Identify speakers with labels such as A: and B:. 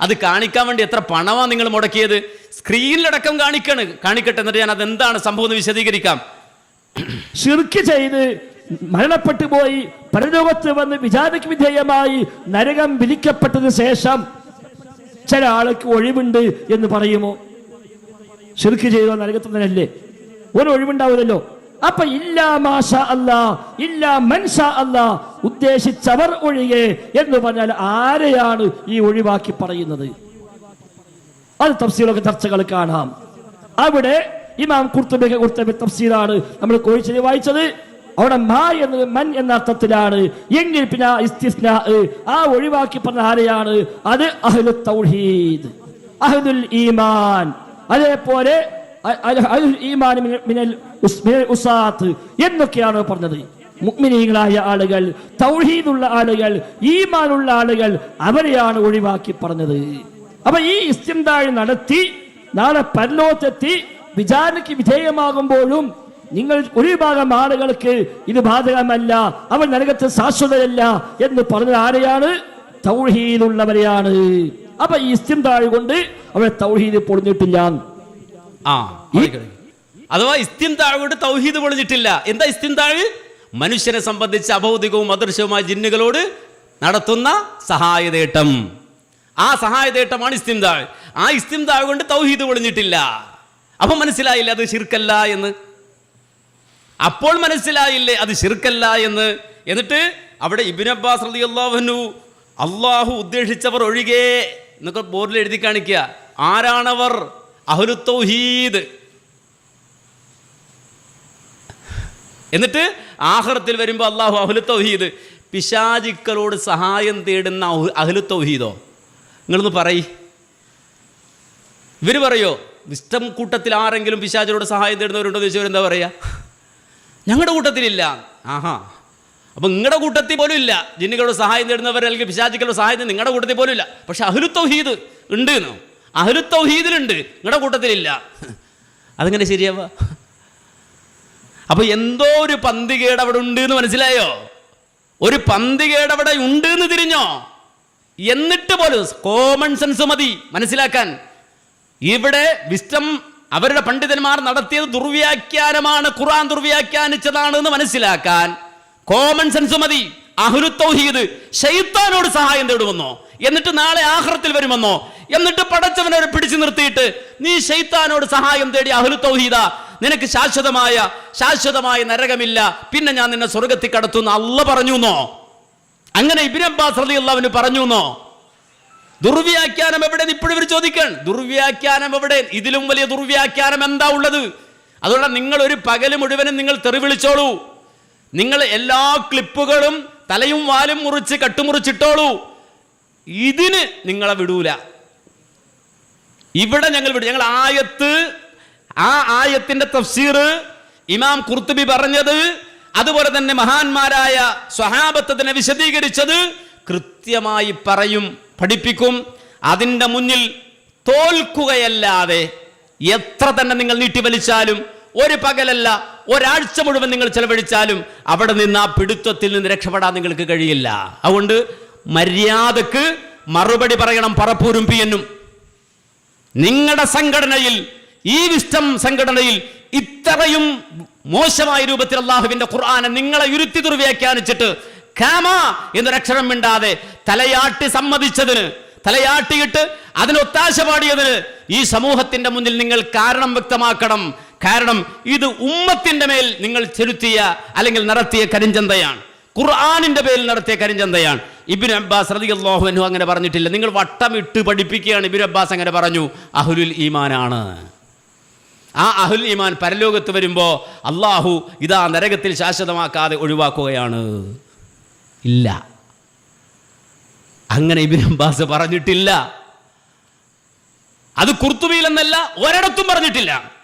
A: അത് കാണിക്കാൻ വേണ്ടി എത്ര പണമാണ് നിങ്ങൾ മുടക്കിയത്? സ്ക്രീനിലടക്കം കാണിക്കണ്. കാണിക്കട്ടെ എന്നിട്ട് ഞാൻ അതെന്താണ് സംഭവം എന്ന് വിശദീകരിക്കാം.
B: ഷിർക്ക് ചെയ്ത് മരണപ്പെട്ടു പോയി പരലോകത്ത് വന്ന് വിചാരക്ക് വിധേയമായി നരകം വിധിക്കപ്പെട്ടതിന് ശേഷം ചില ആൾക്ക് ഒഴിവുണ്ട് എന്ന് പറയുമോ? ഷിർക്ക് ചെയ്ത നരകത്തിൽ തന്നെയല്ലേ ഒരു ഒഴിവുണ്ടാവില്ലല്ലോ. അപ്പൊ ഇല്ലാ മാഷ അല്ല ഇല്ലാ മൻഷ അല്ല ഉദ്ദേശിച്ചവർ ഒഴികെ എന്ന് പറഞ്ഞാൽ ആരെയാണ് ഈ ഒഴിവാക്കി പറയുന്നത്? അത് തഫ്സീലൊക്കെ ചർച്ചകൾ കാണാം. അവിടെ ഇമാം കുർത്തുബിക്ക് കുർത്തുബി തഫ്സീലാണ് നമ്മൾ കോഴിച്ചത് വായിച്ചത്. അവിടെ മാ എന്നത് മൻ എന്ന അർത്ഥത്തിലാണ്. എങ്കിൽ പിന്നെ ഇസ്തിസ്നാ, ആ ഒഴിവാക്കി പറഞ്ഞ ആരെയാണ്? അത് അഹ്ലു തൗഹീദ് അഹ്ലുൽ ഈമാൻ. അതേപോലെ എന്നൊക്കെയാണ് പറഞ്ഞത്? മുഗ്മിനീകളായ ആളുകൾ തൗഹീദുള്ള ആളുകൾ ഈമാനുള്ള ആളുകൾ അവരെയാണ് ഒഴിവാക്കി പറഞ്ഞത്. അപ്പൊ ഈ ഇസ്തിന്താഴ് നടത്തി നാളെ പരലോത്തെത്തി വിചാരണയ്ക്ക് വിധേയമാകുമ്പോഴും നിങ്ങൾ ഒരു ഭാഗം ആളുകൾക്ക് ഇത് ബാധകമല്ല അവൻ നരകത്ത് ശാശ്വതരല്ല എന്ന് പറഞ്ഞത് ആരെയാണ്? തൗഹീദുള്ളവരെയാണ്. അപ്പൊ ഈ ഇസ്തിന്താഴ് കൊണ്ട് അവരെ തൗഹീദ് പൊളിഞ്ഞിട്ടില്ല.
A: ആ. അഥവാ ഇസ്തിന്താഴോട് തൗഹീദ് പൊളിഞ്ഞിട്ടില്ല. എന്താ ഇസ്തിന്താഴ് മനുഷ്യനെ സംബന്ധിച്ച് അഭൗതികവും അദൃശ്യവുമായ ജിന്നുകളോട് നടത്തുന്ന സഹായതേട്ടം. ആ സഹായതേട്ടമാണ് ഇസ്തിന്താഴ് ആ ഇസ്തിന്താഴ് കൊണ്ട് തൗഹീദ് പൊളിഞ്ഞിട്ടില്ല. അപ്പൊ മനസ്സിലായില്ല അത് ശിർക്കല്ല എന്ന്? അപ്പോൾ മനസ്സിലായില്ലേ അത് ശിർക്കല്ല എന്ന്? എന്നിട്ട് അവിടെ ഇബിൻ അബ്ബാസ് അള്ളാഹു ഉദ്ദേശിച്ചവർ ഒഴികെ എന്നൊക്കെ ബോർഡിൽ എഴുതി കാണിക്കുക. ആരാണവർ? അഹ്ലു തൗഹീദ്. എന്നിട്ട് ആഹ്റത്തിൽ വരുമ്പോൾ അള്ളാഹു അഹ്ലു തൗഹീദ്. പിശാചിക്കളോട് സഹായം തേടുന്ന അഹ് അഹ്ലു തൗഹീദോ? നിങ്ങളൊന്ന് പറയ്. ഇവർ പറയോ ഇഷ്ടം കൂട്ടത്തിൽ ആരെങ്കിലും പിശാചിനോട് സഹായം തേടുന്നവരുണ്ടോ? എന്ന് ചോദിച്ചവർ എന്താ പറയുക ഞങ്ങളുടെ കൂട്ടത്തിലില്ല. ആഹാ. അപ്പം നിങ്ങളുടെ കൂട്ടത്തിൽ പോലും ഇല്ല. ജിന്നുകളുടെ സഹായം തേടുന്നവർ അല്ലെങ്കിൽ പിശാചിക്കളുടെ സഹായം നിങ്ങളുടെ കൂട്ടത്തിൽ പോലും ഇല്ല. പക്ഷെ അഹ്ലു തൗഹീദ് ഉണ്ട് എന്നോ? അഹ്ലു തൗഹീദിലുണ്ട് നിങ്ങളുടെ കൂട്ടത്തിലില്ല. അതെങ്ങനെ ശരിയാവ അപ്പൊ എന്തോ ഒരു പന്തികേട് അവിടെ ഉണ്ട് എന്ന് മനസ്സിലായോ? ഒരു പന്തികേട് അവിടെ ഉണ്ട് എന്ന് തിരിഞ്ഞോ? എന്നിട്ട് പോലും കോമൺ സെൻസ് മതി മനസ്സിലാക്കാൻ. ഇവിടെ വിസ്റ്റം അവരുടെ പണ്ഡിതന്മാർ നടത്തിയത് ദുർവ്യാഖ്യാനമാണ് ഖുറാൻ ദുർവ്യാഖ്യാനിച്ചതാണ് എന്ന് മനസ്സിലാക്കാൻ കോമൺ സെൻസ് മതി. അഹുരുത്തൗഹീദ് തൗഹീദ് ഷെയ്ത്താനോട് സഹായം തേടുമെന്നോ? എന്നിട്ട് നാളെ ആഹ്റത്തിൽ വരുമെന്നോ? എന്നിട്ട് പടച്ചവനെ പിടിച്ചു നിർത്തിയിട്ട് നീ ഷെയ്ത്താനോട് സഹായം തേടി അഹ്ലു തൗഹീദ. നിനക്ക് ശാശ്വതമായ ശാശ്വതമായ നരകമില്ല. പിന്നെ ഞാൻ നിന്നെ സ്വർഗത്തിൽ കടത്തുന്നു അല്ല പറഞ്ഞു എന്നോ അങ്ങനെ ഇബിൻ അബ്ബാസ് റളിയല്ലാഹു പറഞ്ഞു എന്നോ ദുർവ്യാഖ്യാനം എവിടെ ഇപ്പോഴും ഇവർ ചോദിക്കാൻ. ദുർവ്യാഖ്യാനം എവിടെ? ഇതിലും വലിയ ദുർവ്യാഖ്യാനം എന്താ ഉള്ളത്? അതുകൊണ്ട് നിങ്ങൾ ഒരു പകൽ മുഴുവനും നിങ്ങൾ തെറി വിളിച്ചോളൂ. നിങ്ങൾ എല്ലാ ക്ലിപ്പുകളും തലയും വാലും മുറിച്ച് കട്ടുമുറിച്ചിട്ടോളൂ. ഇതിന് നിങ്ങളെ വിടൂല. ഇവിടെ ഞങ്ങൾ വിടും. ഞങ്ങൾ ആയത്ത് ആ ആയത്തിന്റെ തഫ്സീർ ഇമാം കുർത്തുബി പറഞ്ഞത് അതുപോലെ തന്നെ മഹാന്മാരായ സ്വഹാബത്തതിനെ വിശദീകരിച്ചത് കൃത്യമായി പറയും പഠിപ്പിക്കും. അതിന്റെ മുന്നിൽ തോൽക്കുകയല്ലാതെ എത്ര തന്നെ നിങ്ങൾ നീട്ടി വലിച്ചാലും ഒരു പകലല്ല ഒരാഴ്ച മുഴുവൻ നിങ്ങൾ ചെലവഴിച്ചാലും അവിടെ നിന്ന് ആ പിടുത്തത്തിൽ നിന്ന് രക്ഷപ്പെടാൻ നിങ്ങൾക്ക് കഴിയില്ല. അതുകൊണ്ട് മര്യാദയ്ക്ക് മറുപടി പറയണം പറപ്പൂരും പി എന്നും. നിങ്ങളുടെ സംഘടനയിൽ ഈ വിഷ്ടം സംഘടനയിൽ ഇത്രയും മോശമായ രൂപത്തിൽ അള്ളാഹുവിന്റെ ഖുർആാനെ നിങ്ങളെ ഉരുത്തി ദുർവ്യാഖ്യാനിച്ചിട്ട് കാമ എന്നൊരക്ഷരം മിണ്ടാതെ തലയാട്ടി സമ്മതിച്ചതിന് തലയാട്ടിയിട്ട് അതിന് ഒത്താശ പാടിയതിന് ഈ സമൂഹത്തിന്റെ മുന്നിൽ നിങ്ങൾ കാരണം വ്യക്തമാക്കണം. കാരണം ഇത് ഉമ്മത്തിന്റെ മേൽ നിങ്ങൾ ചെലുത്തിയ അല്ലെങ്കിൽ നടത്തിയ കരിഞ്ചന്തയാണ്. ഖുർആാനിന്റെ പേരിൽ നടത്തിയ കരിഞ്ചന്തയാണ് ഇബിൻ അബ്ബാസ് റളിയല്ലാഹു അൻഹു അങ്ങനെ പറഞ്ഞിട്ടില്ല. നിങ്ങൾ വട്ടമിട്ട് പഠിപ്പിക്കുകയാണ്. ഇബിൻ അബ്ബാസ് അങ്ങനെ പറഞ്ഞു അഹുലുൽ ഈമാനാണ്. ആ അഹുൽ ഈമാൻ പരലോകത്ത് വരുമ്പോൾ അള്ളാഹു ഇതാ നരകത്തിൽ ശാശ്വതമാക്കാതെ ഒഴിവാക്കുകയാണ്. ഇല്ല. അങ്ങനെ ഇബിൻ അബ്ബാസ് പറഞ്ഞിട്ടില്ല. അത് കുർത്തുബിയിൽ എന്നല്ല ഒരിടത്തും പറഞ്ഞിട്ടില്ല.